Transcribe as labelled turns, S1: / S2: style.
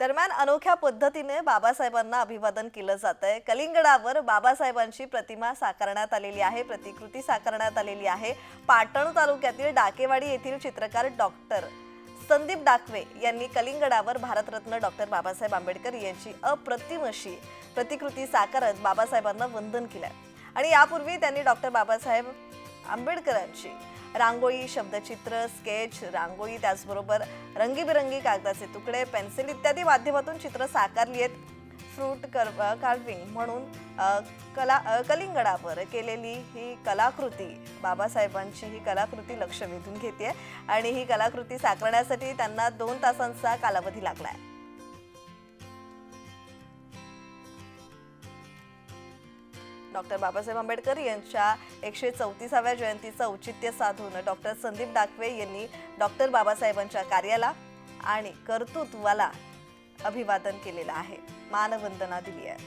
S1: दरम्यान अनोख्या पद्धतीने बाबासाहेबांना अभिवादन केलं जात आहे कलिंगडावर बाबासाहेबांची प्रतिमा साकारण्यात आलेली आहे प्रतिकृती साकारण्यात आलेली आहे. पाटण तालुक्यातील डाकेवाडी येथील चित्रकार डॉक्टर संदीप डाकवे यांनी कलिंगडावर भारतरत्न डॉक्टर बाबासाहेब आंबेडकर यांची अप्रतिम अशी प्रतिकृती साकारत बाबासाहेबांना वंदन केलं आणि यापूर्वी त्यांनी डॉक्टर बाबासाहेब आंबेडकरांची. रांगोळी शब्दचित्र स्केच रांगोळी त्याचबरोबर रंगीबिरंगी कागदाचे तुकडे पेन्सिल इत्यादी माध्यमातून चित्र साकारली आहेत. फ्रूट कर कार्विंग म्हणून कला कलिंगडावर केलेली ही कलाकृती बाबासाहेबांची ही कलाकृती लक्ष वेधून घेते आणि ही कलाकृती साकारण्यासाठी त्यांना दोन तासांचा कालावधी लागला आहे. डॉक्टर बाबासाहेब आंबेडकर यांच्या एकशे चौतीसाव्या जयंतीचं औचित्य साधून डॉक्टर संदीप डाकवे यांनी डॉक्टर बाबासाहेबांच्या कार्याला आणि कर्तृत्वाला अभिवादन केलेलं आहे. मानवंदना दिली आहे.